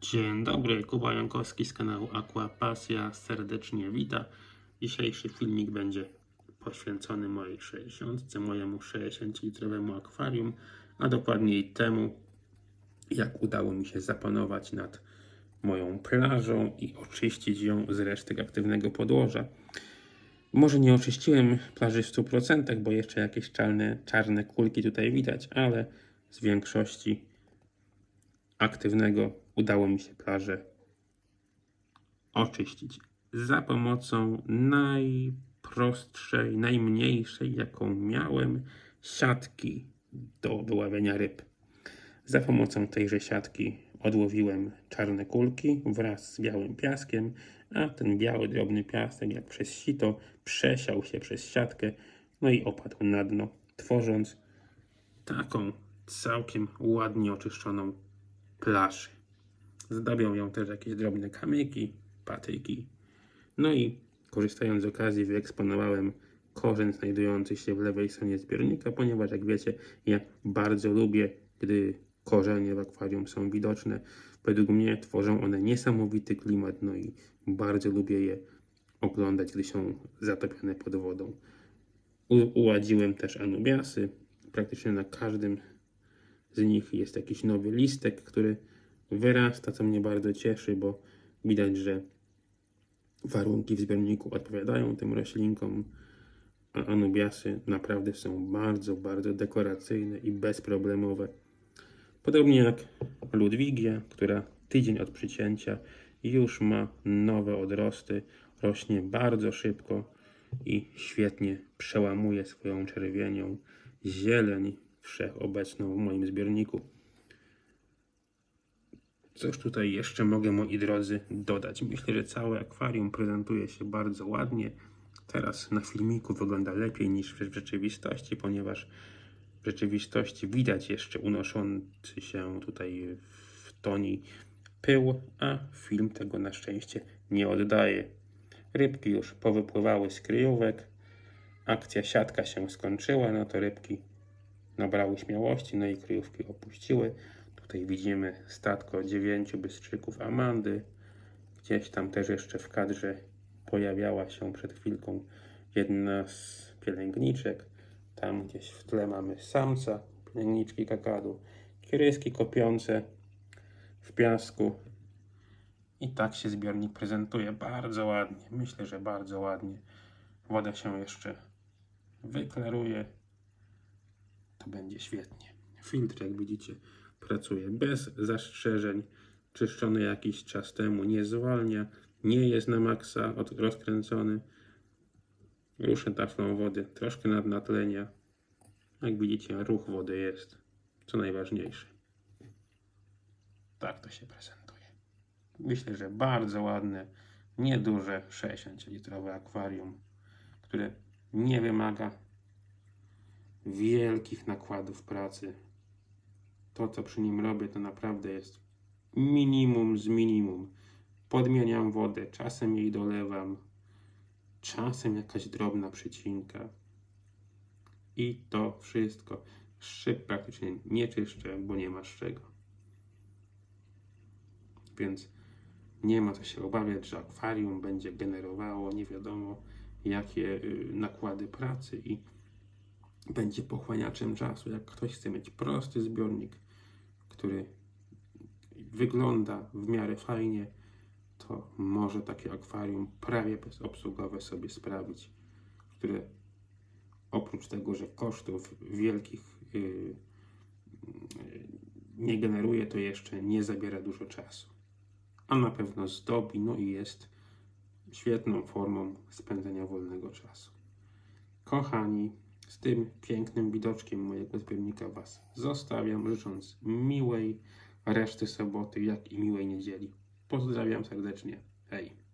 Dzień dobry, Kuba Jankowski z kanału Aqua Pasja serdecznie wita. Dzisiejszy filmik będzie poświęcony mojej 60, mojemu 60-litrowemu akwarium, a dokładniej temu, jak udało mi się zapanować nad moją plażą i oczyścić ją z resztek aktywnego podłoża. Może nie oczyściłem plaży w 100%, bo jeszcze jakieś czarne, czarne kulki tutaj widać, ale z większości aktywnego udało mi się plażę oczyścić za pomocą najprostszej, najmniejszej, jaką miałem, siatki do wyławiania ryb. Za pomocą tejże siatki odłowiłem czarne kulki wraz z białym piaskiem, a ten biały, drobny piasek, jak przez sito, przesiał się przez siatkę, no i opadł na dno, tworząc taką całkiem ładnie oczyszczoną plaży. Zdobią ją też jakieś drobne kamyki, patyki. No i korzystając z okazji wyeksponowałem korzeń znajdujący się w lewej stronie zbiornika, ponieważ jak wiecie, ja bardzo lubię, gdy korzenie w akwarium są widoczne. Według mnie tworzą one niesamowity klimat, no i bardzo lubię je oglądać, gdy są zatopione pod wodą. U- uładziłem też anubiasy. Praktycznie na każdym z nich jest jakiś nowy listek, który wyrasta, co mnie bardzo cieszy, bo widać, że warunki w zbiorniku odpowiadają tym roślinkom, a anubiasy naprawdę są bardzo, bardzo dekoracyjne i bezproblemowe. Podobnie jak Ludwigia, która tydzień od przycięcia już ma nowe odrosty, rośnie bardzo szybko i świetnie przełamuje swoją czerwienią zieleń wszechobecną w moim zbiorniku. Cóż tutaj jeszcze mogę, moi drodzy, dodać? Myślę, że całe akwarium prezentuje się bardzo ładnie. Teraz na filmiku wygląda lepiej niż w rzeczywistości, ponieważ w rzeczywistości widać jeszcze unoszący się tutaj w toni pył, a film tego na szczęście nie oddaje. Rybki już powypływały z kryjówek. Akcja siatka się skończyła, no to rybki nabrały śmiałości, no i kryjówki opuściły. Tutaj widzimy statko dziewięciu bystrzyków Amandy. Gdzieś tam też jeszcze w kadrze pojawiała się przed chwilką jedna z pielęgniczek. Tam gdzieś w tle mamy samca, pielęgniczki kakadu, kieryski kopiące w piasku. I tak się zbiornik prezentuje bardzo ładnie. Myślę, że bardzo ładnie. Woda się jeszcze wyklaruje. To będzie świetnie. Filtr, jak widzicie, pracuje bez zastrzeżeń. Czyszczony jakiś czas temu nie zwalnia, nie jest na maksa rozkręcony. Ruszę taflą wody, troszkę nadnatlenia. Jak widzicie, ruch wody jest, co najważniejsze. Tak to się prezentuje. Myślę, że bardzo ładne, nieduże 60-litrowe akwarium, które nie wymaga wielkich nakładów pracy. To, co przy nim robię, to naprawdę jest minimum z minimum. Podmieniam wodę, czasem jej dolewam, czasem jakaś drobna przycinka. I to wszystko. Szyb praktycznie nie czyszczę, bo nie ma czego. Więc nie ma co się obawiać, że akwarium będzie generowało nie wiadomo jakie y, nakłady pracy i będzie pochłaniaczem czasu. Jak ktoś chce mieć prosty zbiornik, który wygląda w miarę fajnie, to może takie akwarium prawie bezobsługowe sobie sprawić, które oprócz tego, że kosztów wielkich yy, nie generuje, to jeszcze nie zabiera dużo czasu. A na pewno zdobi, no i jest świetną formą spędzenia wolnego czasu. Kochani, z tym pięknym widoczkiem mojego zbiornika Was zostawiam, życząc miłej reszty soboty, jak i miłej niedzieli. Pozdrawiam serdecznie. Hej.